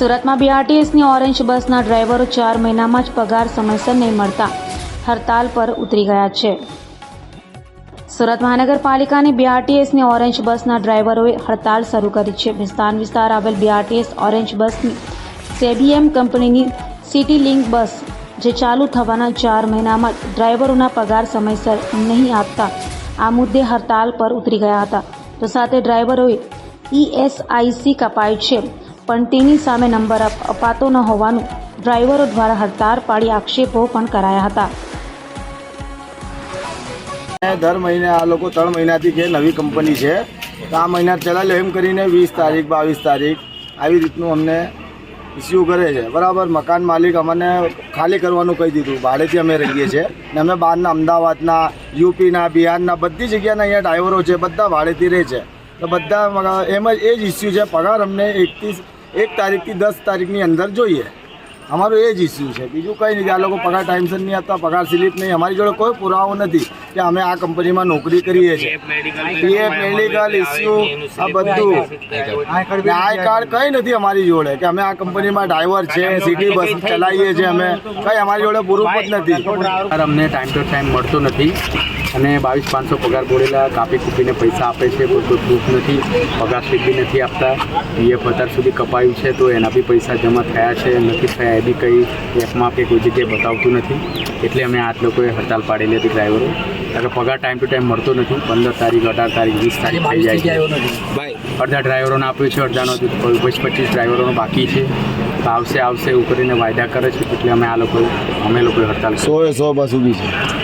સુરતમાં બીઆરટીએસની ઓરેન્જ બસના ડ્રાઈવરો ચાર મહિનામાં જ પગાર સમયસર નહીં મળતા. હડતાલ પર ઉતરી ગયા છે. સુરત મહાનગરપાલિકાની બીઆરટીએસની ઓરેન્જ બસના ડ્રાઈવરોએ હડતાલ શરૂ કરી છે. વિસ્તાર વિસ્તાર આવેલ બીઆરટીએસ ઓરેન્જ બસની સેબીએમ કંપનીની સિટી લિંક બસ, જે ચાલુ થવાના ચાર મહિનામાં ડ્રાઈવરોના પગાર સમયસર નહીં આપતા, આ મુદ્દે હડતાલ પર ઉતરી ગયા હતા. તો સાથે ડ્રાઈવરોએ ઈએસઆઈસી કપાય છે. પણ તેની સામે નંબર અપ- અપાતો ન હોવાનું ડ્રાઈવરો દ્વારા હડતાળ પાડી આક્ષેપો પણ કરાયા હતા. દર મહિને આ લોકો ત્રણ મહિનાથી કે નવી કંપની છે, તો આ મહિના ચલાવ્યો એમ કરીને વીસ તારીખ, બાવીસ તારીખ આવી રીતનું અમને ઇસ્યુ કરે છે. બરાબર, મકાન માલિક અમને ખાલી કરવાનું કહી દીધું. ભાડેથી અમે રહીએ છીએ. ને અમે બહારના અમદાવાદના, યુપીના, બિહારના બધી જગ્યાના અહીંયા ડ્રાઈવરો છે, બધા ભાડેથી રહે છે. તો બધા એમ જ એ જ ઇસ્યુ છે. પગાર અમને એકથી એક તારીખથી દસ તારીખની અંદર જોઈએ. અમારું એ જ ઇસ્યુ છે. બીજું કંઈ નહીં. કે આ લોકો પગાર ટાઈમસર નહીં આપતા, પગાર સ્લીપ નહીં. અમારી જોડે કોઈ પુરાવો નથી કે અમે આ કંપનીમાં નોકરી કરીએ છીએ. પીએફ મેડિકલ ઇસ્યુ આ બધું. આય કાર્ડ કંઈ નથી અમારી જોડે કે અમે આ કંપનીમાં ડ્રાઈવર છે સિટી બસ ચલાવીએ છીએ અમે. કંઈ અમારી જોડે પ્રૂફ જ નથી. અમને ટાઈમ ટુ ટાઈમ મળતું નથી. અને બાવીસ પાંચસો પગાર બોલેલા કાપી કૂપીને પૈસા આપે છે. કોઈ કોઈ પ્રૂફ નથી પગાર સ્લીપ બી નથી આપતા. પીએફ અત્યાર સુધી કપાયું છે તો એના બી પૈસા જમા થયા છે. નથી થયા એ બી કંઈ એપમાં કે કોઈ જગ્યાએ બતાવતું નથી. એટલે અમે આઠ લોકોએ હડતાલ પાડેલી હતી ડ્રાઈવરો. કારણ કે પગાર ટાઈમ ટુ ટાઈમ મળતો નથી. પંદર તારીખ અઢાર તારીખ વીસ તારીખ થઈ જાય છે. અડધા ડ્રાઈવરોને આપ્યું છે અડધાનો વીસ પચીસ ડ્રાઈવરોનો બાકી છે. તો આવશે આવશે એવું કરીને વાયદા કરે છે. એટલે અમે આ લોકો અમે લોકોએ હડતાલ સો એ સો બસ ઊભી છે.